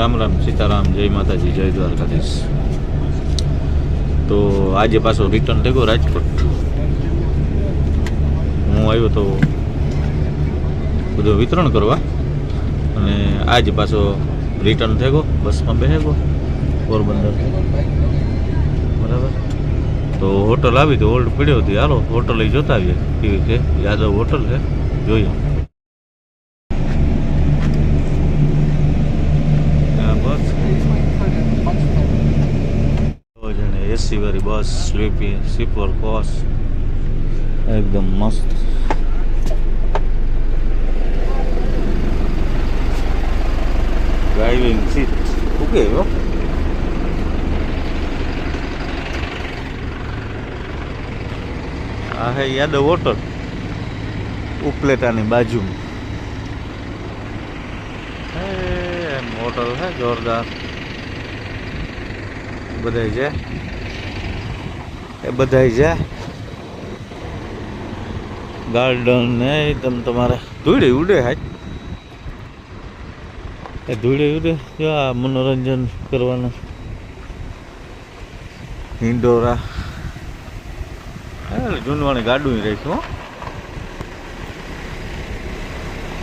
રામ રામ, સીતારામ, જય માતાજી, જય દ્વારકાધીશ. તો આજે પાછો રિટર્ન થઈ ગયો રાજકોટ. હું આવ્યો તો બધું વિતરણ કરવા અને આજ પાછો રિટર્ન થઈ ગયો બસમાં બેસી ગયો પોરબંદર. બરાબર? તો હોટલ આવી તો હોલ્ડ પીડ્યો હતી. હાલો હોટલ એ જોતા આવીએ. કેવી છે? યાદવ હોટલ છે. જોઈએ આ બસ એસી વાળી બસ, સ્લીપી, સ્લીપર કોસ એકદમ મસ્ત. ડ્રાઇવિંગ સીટ ઓકે હો. આ હે યાદવ હોટલ ઉપલેટાની બાજુમાં. હોટલ હે, જોરદાર. બધાય છે? એ બધાય છે. ગાર્ડન ને એકદમ તમારે. ધૂળે ઉડે હાજ એ ધૂળે ઉડે? જો આ મનોરંજન કરવાનું? હિંડોરા. હે, જૂનવાણી ગાડું રહીશું હો.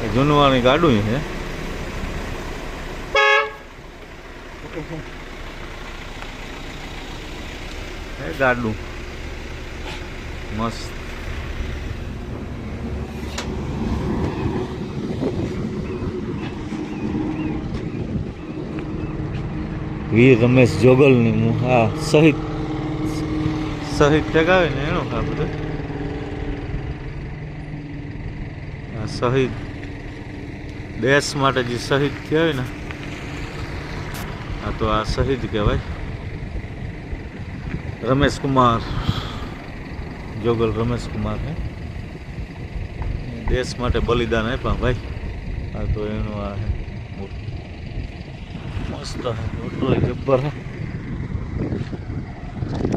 એ જૂનવાણી ગાડું છે. એ ગાડું. મસ્ત. વીર રમેશ જોગલની મુ- હા શહીદ. શહીદ ટકાવે ને એનું આ બધું? આ શહીદ. દેશ માટે જે શહીદ કહેવાય ને આ તો આ શહીદ કહેવાય. રમેશ કુમાર. જોગલ રમેશ કુમાર હે દેશ માટે બલિદાન આપ્યા ભાઈ. આ તો એનું આ હે મસ્ત હે મોટો જબ્બર હે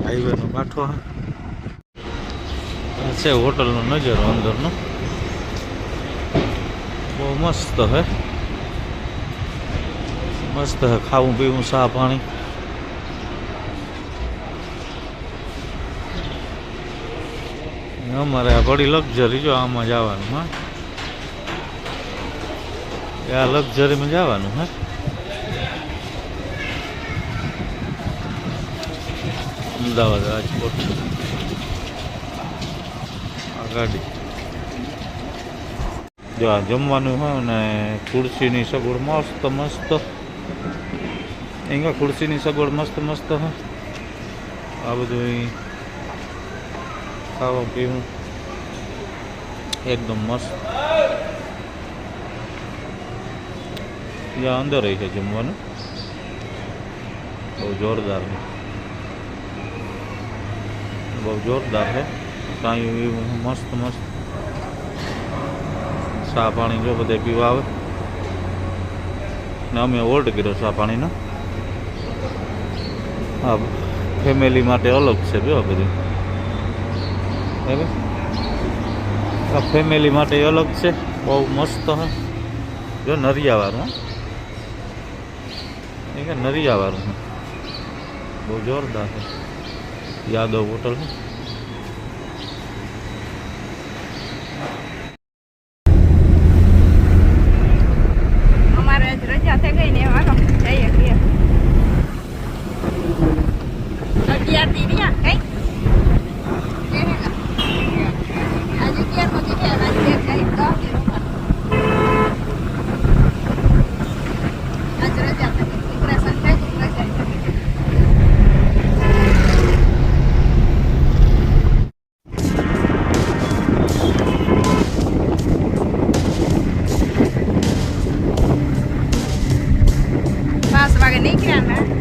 હાઈવે નો કાંઠો હે આ છે હોટલનો નજરો અંદરનો. બહુ મસ્ત હે મસ્ત હે ખાવું પીવું, ચા પાણી. અમારે આ બડી લક્ઝરી જો આમાં જવાનું, હા? આ લક્ઝરીમાં જવાનું, હા? અમદાવાદ રાજકોટ આ ગાડી. જો આ જમવાનું હોય ને ખુરશીની સગવડ મસ્ત મસ્ત. અહીંયા ખુરશીની સગવડ મસ્ત મસ્ત હોય આ બધું ખાવા પીવું એકદમ મસ્ત ત્યાં અંદર રહી છે જમવાનું બહુ જોરદાર છે બહુ જોરદાર છે કાંઈ એવું મસ્ત મસ્ત ચા પાણી જો બધે પીવા આવે ને અમે ઓર્ડર કર્યો ચા પાણીનો હા ફેમિલી માટે અલગ છે જો આ બધું બરાબર આ ફેમિલી માટે અલગ છે બહુ મસ્ત હે જો નરિયાવાળું હં. એ કે નરિયાવાળું હે. બહુ જોરદાર છે યાદવ હોટલ negra, ¿no?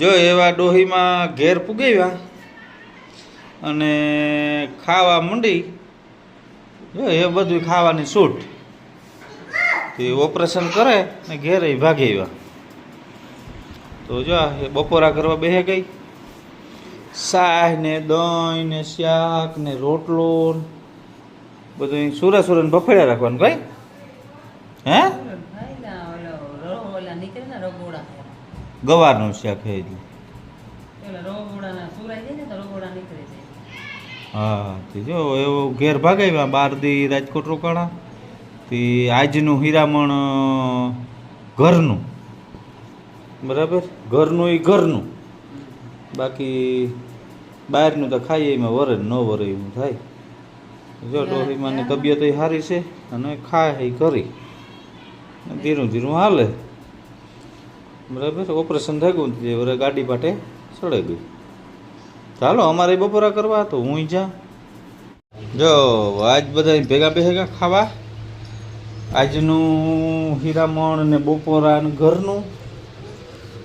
જો એવા ડોહીમાં ઘેર પૂગાવ્યા અને ખાવા મંડી, જો એ બધું ખાવાની છૂટ. તે ઓપરેશન કરે ને ઘેરે ભાગી આવ્યા. તો જો એ બપોરા કરવા બેહે ગઈ. શાહ ને દહીં ને શાક ને રોટલો બધું સુરા સુરા બફેડા રાખવાનું કઈ હે? ગવારનું શાક છે એટલે હા તે જો એવો ઘેર ભાગાવ્યા બાર દી રાજકોટ રોકાણા. તે આજનું હીરામણ ઘરનું. બરાબર? ઘરનું એ ઘરનું. બાકી બહારનું તો ખાઈએ એમાં વરે ન વરે એવું થાય. જો ડોહીમાની તબિયત સારી છે અને ખાય એ કરી ધીરું ધીરું હાલે. બરાબર? ઓપરેશન થઈ ગયું હવે ગાડી પાટે સડાઈ ગઈ. ચાલો, અમારે બપોરા કરવા તો હું જા જો, આજ બધા ભેગા ભેગા ખાવા. આજનું હીરામણ ને બપોરા ને ઘરનું.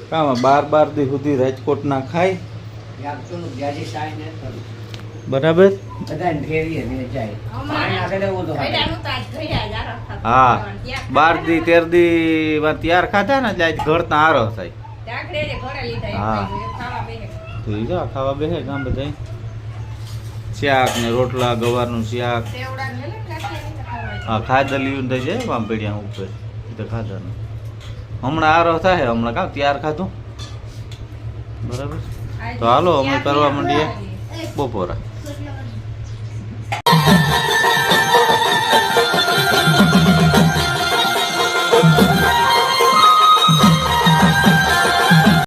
કામ બાર બાર દી સુધી રાજકોટના ખાય. બરાબર? હા. બાર દી તેર દી ત્યાર તૈયાર ખાધા ને એટલે આજ ઘરતા આરો થાય. હા. થઈ જા ખાવા બેસે ગામ બધા શાક ને રોટલા ગવારનું શાક. હા ખાધા લીધું થઈ જાય પાmpediયા ઉપર. એ તો ખાધાનું. હમણાં આરો થાય હમણાં કામ ત્યાર ખાધું? બરાબર. તો હાલો અમે કરવા માંડીએ. બપોરા.